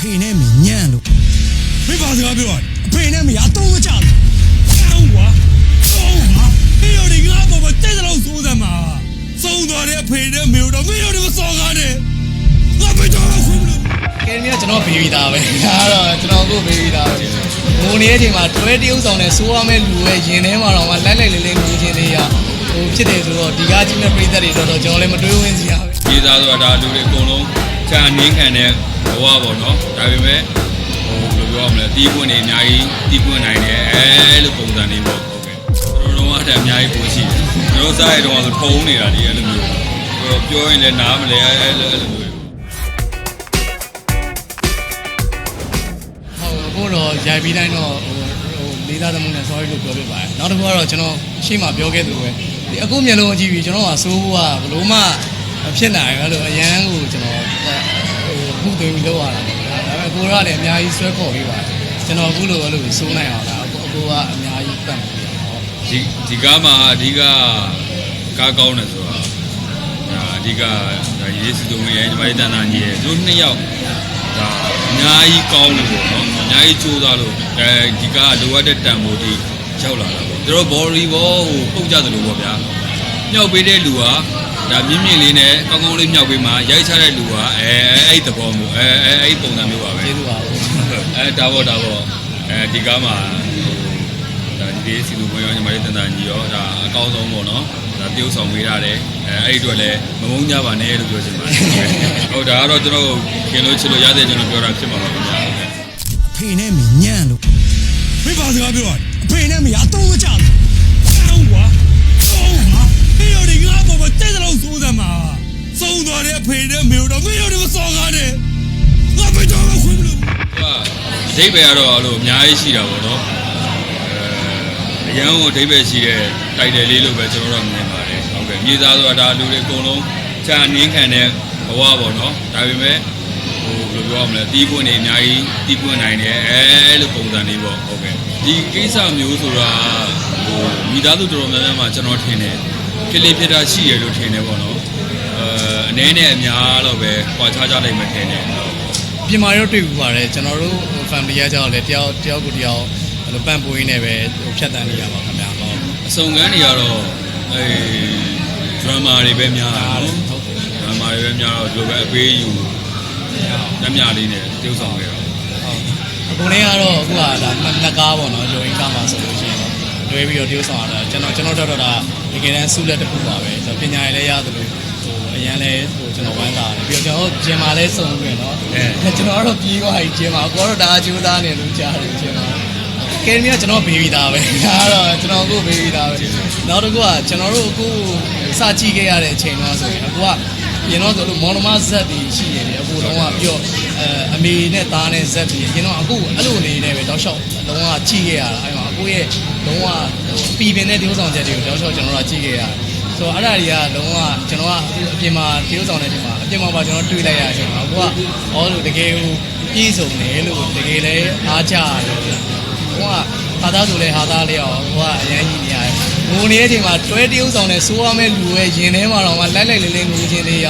ဖေနဲ့မညံ့လို့မင်းဘာစကားပြောရလဲအဖေနဲ့မရအတော့မကြဘူးအောင်းကွာအောင်းကွာမင်းတို့ဒီငါ့ဘောမှာတဲ့တော့စိုးစမ်းမှာသုံးတော်တဲ့အဖေနဲ့မေတို့မင်းတို့မစော်ကားနဲ့ငါမကြောက်ခွင့်မလို့ကဲနေကကျွန်တော်ဘေဘီသားပဲဒါကတော့ကျွန်တော်ကိုဘေဘီသားပဲငိုနေတဲ့အချိန်မှာတွဲတရုပ်ဆောင်နဲ့စိုးရမယ့်လူရဲ့ရင်ထဲမှာတော့မလိုက်လိုက်လေးလေးငိုခြင်းလေးရဟိုဖြစ်တယ်ဆိုတော့ဒီကားကြီးမဲ့ပြည်သက်တွေတော့တော့ကျွန်တော်လည်းမတွေးဝင်းစရာပဲရေးသားဆိုတာဒါလူတွေအကုန်လုံး ချာနင်းခံတဲ့ဘဝပေါ့နော်ဒါပေမဲ့ဟိုဘယ်လိုပြောရမလဲတီးပွင့်နေအများကြီးတီးပွင့်နိုင်တယ်အဲလိုပုံစံလေးပေါ့ဟုတ်ကဲ့ကျွန်တော်တို့ကအထက်အများကြီးပုံရှိတယ်ကျွန်တော်စားရတော့ဆိုထုံးနေတာဒီအဲ့လိုမျိုးဟိုပြောရင်လည်းနားမလဲအဲ့လိုအဲ့လိုမျိုးဟုတ်အခုတော့ရိုက်ပြီးတိုင်းတော့ဟိုဟိုလေးသားသမှုနဲ့ sorry လို့ပြောပြပါတယ်နောက်တစ်ခုကတော့ကျွန်တော်ရှေ့မှာပြောခဲ့သလိုပဲဒီအခုမျက်လုံးကြည့်ပြီးကျွန်တော်ကစိုးဖို့ကဘလို့မှ ဖြစ်နိုင်ဘူးအဲ့လိုအရန်ကိုကျွန်တော်ဟိုမှုသွင်းပြီးလောက်ရတာပေါ့ဒါပေမဲ့ကိုရကလည်းအများကြီးဆွဲခေါ်ပြီးပါတယ်ကျွန်တော်အခုလိုအဲ့လိုစိုးနိုင်အောင်လားအခုအခုကအများကြီးပတ်ပြီးတော့ဒီဒီကားမှာအဓိကကားကောင်းတယ်ဆိုတာဒါအဓိကဒါရေးစတုံးရဲ့ညီမလေးတန်တာကြီးရဲ့သူတို့နှစ်ယောက်ဒါအများကြီးကောင်းလို့ပေါ့နော်အများကြီးကြိုးစားလို့အဲဒီကားကလိုအပ်တဲ့တန်ဖိုးတိရောက်လာတာပေါ့သူတို့ဘော်ရီဘောဟိုပုတ်ကြတယ်လို့ပေါ့ဗျာမြောက်ပေးတဲ့လူက ဒါမြင့်မြင့်လေးနဲ့ကောင်းကောင်းလေးမြောက်ပေးမှရိုက်ချတဲ့လူကအဲအဲ့ဒီသဘောမျိုးအဲအဲအဲ့ဒီပုံစံမျိုးပါပဲကျေးဇူးပါဘူးအဲဒါပေါ့ဒါပေါ့အဲဒီကားမှာဟိုဒါဒီစီလူဝင်ရောညီမလေးတန်တန်ကြီးရောဒါအကောင်းဆုံးပေါ့နော်ဒါတရုပ်ဆောင်ပေးရတယ်အဲအဲ့ဒီအတွက်လည်းမမုန်းကြပါနဲ့လို့ပြောချင်ပါတယ်ဟုတ်ဒါကတော့ကျွန်တော်ခင်လို့ချစ်လို့ရတဲ့ကျွန်တော်ပြောတာဖြစ်မှာပါခင်ဗျာအဖေနဲ့မညံ့လို့မင်းဘာစကားပြောရလဲအဖေနဲ့မရအတော့မကြဘူးအော တော်တဲ့အဖေနဲ့မေတို့မင်းတို့မစော်ကားနဲ့ငါမကြောက်ခွင့်မလို့သူကအဓိပ္ပာယ်ကတော့အဲ့လိုအများကြီးရှိတာပေါ့နော်အဲအရန်ကိုအဓိပ္ပာယ်ရှိတဲ့တိုက်တယ်လေးလို့ပဲကျွန်တော်တို့မြင်ပါတယ်ဟုတ်ကဲ့မြေသားဆိုတာဒါလူတွေအကုန်လုံးချာနင်းခံတဲ့ဘဝပေါ့နော်ဒါပေမဲ့ဟိုဘယ်လိုပြောရမလဲတီးပွင့်နေအများကြီးတီးပွင့်နိုင်တယ်အဲလိုပုံစံလေးပေါ့ဟုတ်ကဲ့ဒီကိစ္စမျိုးဆိုတာဟိုမိသားစုတော်တော်များများမှာကျွန်တော်ထင်တယ်ကလေးဖြစ်တာရှိရလို့ထင်တယ်ပေါ့နော် အဲအနေနဲ့အများတော့ပဲကြွားချကြလိုက်မှထင်တယ်ပြင်မာတော့တွေ့ဘူးပါတယ်ကျွန်တော်တို့ family ကကြောက်လဲတယောက်တယောက်ကိုတယောက်အဲ့လိုပန့်ပွေးနေပဲဟိုဖြတ်တန်းနေရပါခင်ဗျာဟုတ်အစုံကန်းတွေကတော့အဲဒရမာတွေပဲများတာနော်ဟုတ်တယ်ဒရမာတွေပဲများတော့ဒီလိုပဲအပေးယူလက်မြလေးနဲ့ပြုတ်ဆောင်ခဲ့တာအခုနေ့ကတော့အခုကဒါနှစ်ကားပေါ့နော်ဂျိုရင်ကားမှာဆိုလို့ရှိရင်တော့လွဲပြီးတော့တရုပ်ဆောင်ရတာကျွန်တော်ကျွန်တော်တော့ဒါတကယ်တမ်းဆုလက်တစ်ခုပါပဲဆိုတော့ပညာရည်လည်းရတယ်လို့ဟို အရန်လည်းဟိုကျွန်တော်ဝမ်းသာတယ်ပြီးတော့ကျွန်တော်ဂျင်မာလည်းစုံပြီးတော့အဲကျွန်တော်ကတော့ပြေးသွားပြီဂျင်မာကိုကတော့ဒါအကျိုးသားနေလို့ကြားတယ်ဂျင်မာကဲနေကကျွန်တော်ဘေဘီသားပဲဒါကတော့ကျွန်တော်အခုဘေဘီသားပဲနောက်တစ်ခုကကျွန်တော်တို့အခုစကြည့်ခဲ့ရတဲ့အချိန်တော့ဆိုရင်အခုကရင်တော့ဆိုလို့မော်နမဇက်တွေရှိနေတယ်အခုလုံးဝပြော့အဲအမေနဲ့သားနဲ့ဇက်တွေရင်တော့အခုအဲ့လိုအနေနဲ့ပဲတောက်လျှောက်လုံးဝကြည့်ခဲ့ရတာအဲ့မှာအခုရဲ့လုံးဝပီပင်တဲ့ဒီဥဆောင်ချက်တွေကိုတောက်လျှောက်ကျွန်တော်တို့ကြည့်ခဲ့ရတယ် ဆိုတော့အဲ့ဒါတွေကလုံးဝကျွန်တော်ကအပြင်မှာဒီဥဆောင်တဲ့ဒီမှာအပြင်မှာပါကျွန်တော်တွေ့လိုက်ရတဲ့အချိန်မှာအခုကအော်လို့တကယ်ဟိုပြည့်စုံတယ်လို့တကယ်လည်းအားကြရတယ်ဟိုကဟာသားဆိုလဲဟာသားလေးအောင်ဟိုကအရန်ကြီးနေရတယ်ငိုနေတဲ့အချိန်မှာတွဲတရုပ်ဆောင်နဲ့စိုးရမယ့်လူရဲ့ရင်ထဲမှာတော့မလိုက်လိုက်လေးလေးငိုခြင်းလေးရ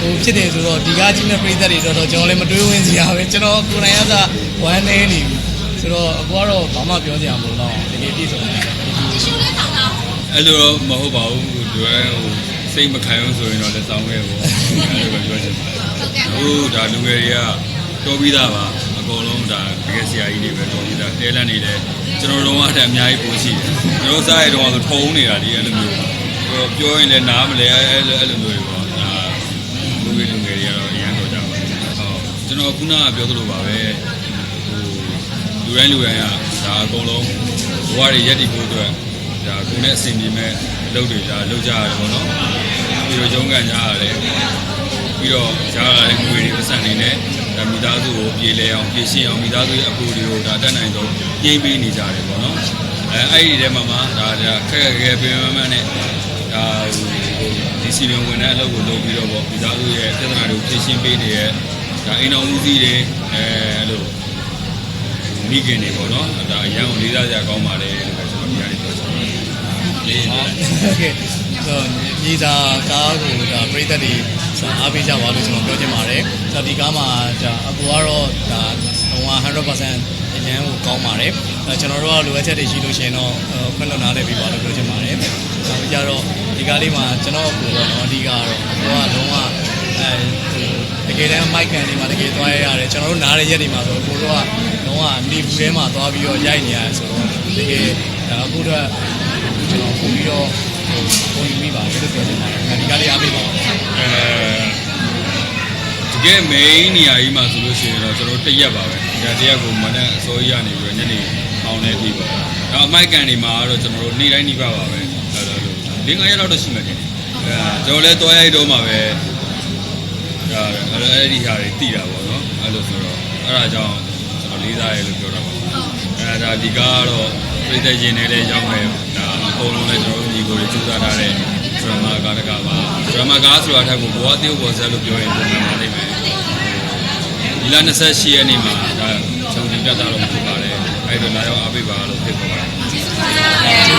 ဟိုဖြစ်တယ်ဆိုတော့ဒီကားကြီးမဲ့ပြည်သက်တွေတော့တော့ကျွန်တော်လည်းမတွေးဝင်းစရာပဲကျွန်တော်ကိုယ်တိုင်ကသာဝမ်းနေနေပြီဆိုတော့အခုကတော့ဘာမှပြောစရာမလိုတော့တကယ်ပြည့်စုံတယ်အဲ့လိုတော့မဟုတ်ပါဘူး ဒီဟိုစိတ်မခံအောင်ဆိုရင်တော့လက်ဆောင်ခဲ့ပေါ့အဲ့လိုပဲပြောချင်ပါတယ်ဟုတ်ဒါလူငယ်တွေကတော်ပြီးသားပါအကုန်လုံးဒါတကယ်ဆရာကြီးတွေပဲတော်ပြီးသားတဲလန့်နေတယ်ကျွန်တော်တို့ကအထက်အများကြီးပိုရှိတယ်ကျွန်တော်စားရတော့ဆိုထုံးနေတာဒီအဲ့လိုမျိုးဟိုပြောရင်လည်းနားမလဲအဲ့လိုအဲ့လိုမျိုးတွေပေါ့ဒါလူငယ်လူငယ်တွေကတော့အရန်တော်ကြပါဟုတ်ကျွန်တော်ခုနကပြောသလိုပါပဲဟိုလူတိုင်းလူတိုင်းကဒါအကုန်လုံးဘဝတွေရက်တည်ဖို့အတွက် ဒါကိုယ်နဲ့အဆင်ပြေမဲ့အလုပ်တွေဒါလုပ်ကြရတယ်ပေါ့နော်ပြီးတော့ရုံးကန်ကြရတယ်ပြီးတော့ကြားရတဲ့ငွေတွေပတ်စံနေနဲ့ဒါမိသားစုကိုပြေလဲအောင်ပြေရှင်းအောင်မိသားစုရဲ့အကူတွေကိုဒါတက်နိုင်ဆုံးပြေးပေးနေကြတယ်ပေါ့နော်အဲအဲ့ဒီထဲမှာမှဒါဒါခက်ခက်ခဲခဲပြင်မမနဲ့ဒါဟိုဒီစီရင်ဝင်တဲ့အလုပ်ကိုလုပ်ပြီးတော့ပေါ့မိသားစုရဲ့ပြဿနာတွေကိုဖြေရှင်းပေးနေတဲ့ဒါအိမ်တော်ဦးစီးတွေအဲအဲ့လိုမိခင်တွေပေါ့နော်ဒါအရန်ကိုလေးစားကြကောင်းပါလေလို့ လေးဟုတ်ကဲ့ဟိုမြေစာကားကိုဒါပြည်သက်တွေအားပေးကြပါလို့ကျွန်တော်ပြောချင်ပါတယ်ဒါဒီကားမှာဒါအကူကတော့ဒါ100%အရန်ကိုကောင်းပါတယ်ဒါကျွန်တော်တို့ကလိုအပ်ချက်တွေရှိလို့ရှိရင်တော့ခွင့်လွှတ်နားလည်ပေးပါလို့ပြောချင်ပါတယ်ဒါကြတော့ဒီကားလေးမှာကျွန်တော်အကူတော့အဓိကကတော့အကူကလုံးဝအဲတကယ်တမ်းမိုက်ကန်တွေမှာတကယ်သွားရရတယ်ကျွန်တော်တို့နားရရက်တွေမှာဆိုအကူတို့ကလုံးဝနေဘူးထဲမှာသွားပြီးတော့ရိုက်နေရတယ်ဆိုတော့တကယ်အကူတော့ ကျွန်တော်ပုံပြီးတော့ပုံယူမိပါတယ်လို့ပြောချင်ပါတယ်ဒီကားလေးအားပေးပါဦးအဲဒီကယ် main နေရာကြီးမှာဆိုလို့ရှိရင်တော့ကျွန်တော်တရက်ပါပဲဒါတရက်ကိုမနက်အစိုးရနေပြီးတော့ညနေအောင်နေပြီပေါ့ဒါအမိုက်ကန်တွေမှာတော့ကျွန်တော်တို့နေ့တိုင်းနေပါပါပဲအဲ့လိုလို၄၅ရက်လောက်တော့ရှိမှတယ်အဲကျွန်တော်လည်းတွားရိုက်တော့မှာပဲဒါအဲ့ဒီဟာတွေတည်တာပေါ့နော်အဲ့လိုဆိုတော့အဲ့ဒါကြောင့်ကျွန်တော်လေးစားရဲလို့ပြောတာပါအဲဒါဒီကားကတော့ပြည်သက်ရင်နဲ့လည်းရောက်မယ် ကိုတွေစူးစမ်းထားတဲ့ drama ကားတကားပါ drama ကားဆိုတာထက်ကိုဘောအသေးဘောဆက်လို့ပြောရင်ပုံမှန်ပါလိမ့်မယ်ဒီလ28ရက်နေ့မှာဒါချုပ်တင်ပြသတော့ဖြစ်ပါတယ်အဲ့တော့လာရောက်အားပေးပါလို့ဖိတ်ခေါ်ပါတယ်